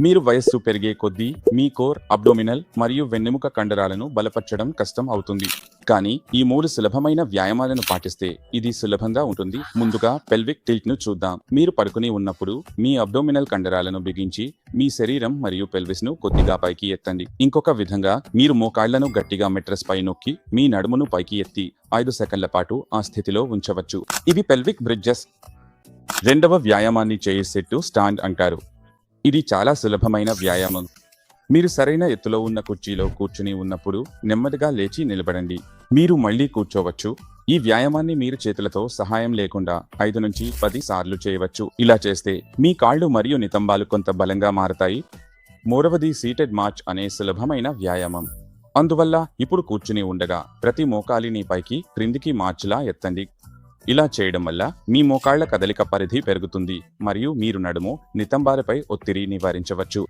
మీరు వయస్సు పెరిగే కొద్దీ మీ కోర్ అబ్డోమినల్ మరియు వెన్నెముక కండరాలను బలపరచడం కష్టం అవుతుంది. కానీ ఈ మూడు సులభమైన వ్యాయామాలను పాటిస్తే ఇది సులభంగా ఉంటుంది. ముందుగా పెల్విక్ టిల్ట్ను చూద్దాం. మీరు పడుకుని ఉన్నప్పుడు మీ అబ్డోమినల్ కండరాలను బిగించి మీ శరీరం మరియు పెల్విస్ను కొద్దిగా పైకి ఎత్తండి. ఇంకొక విధంగా మీరు మోకాళ్ళను గట్టిగా మెట్రస్ పై నొక్కి మీ నడుమును పైకి ఎత్తి ఐదు సెకండ్ల పాటు ఆ స్థితిలో ఉంచవచ్చు. ఇవి పెల్విక్ బ్రిడ్జెస్ రెండవ వ్యాయామాన్ని చేయి సెట్టు స్టాండ్ అంటారు. ఇది చాలా సులభమైన వ్యాయామం. మీరు సరైన ఎత్తులో ఉన్న కుర్చీలో కూర్చుని ఉన్నప్పుడు నెమ్మదిగా లేచి నిలబడండి. మీరు మళ్ళీ కూర్చోవచ్చు. ఈ వ్యాయామాన్ని మీరు చేతులతో సహాయం లేకుండా ఐదు నుంచి పది సార్లు చేయవచ్చు. ఇలా చేస్తే మీ కాళ్ళు మరియు నితంబాలు కొంత బలంగా మారతాయి. మూడవది సీటెడ్ మార్చ్ అనే సులభమైన వ్యాయామం. అందువల్ల ఇప్పుడు కూర్చుని ఉండగా ప్రతి మోకాలిని పైకి క్రిందికి మార్చిలా ఎత్తండి. ఇలా చేయడం వల్ల మీ మోకాళ్ళ కదలిక పరిధి పెరుగుతుంది మరియు మీరు నడుము నితంబాలపై ఒత్తిడి నివారించవచ్చు.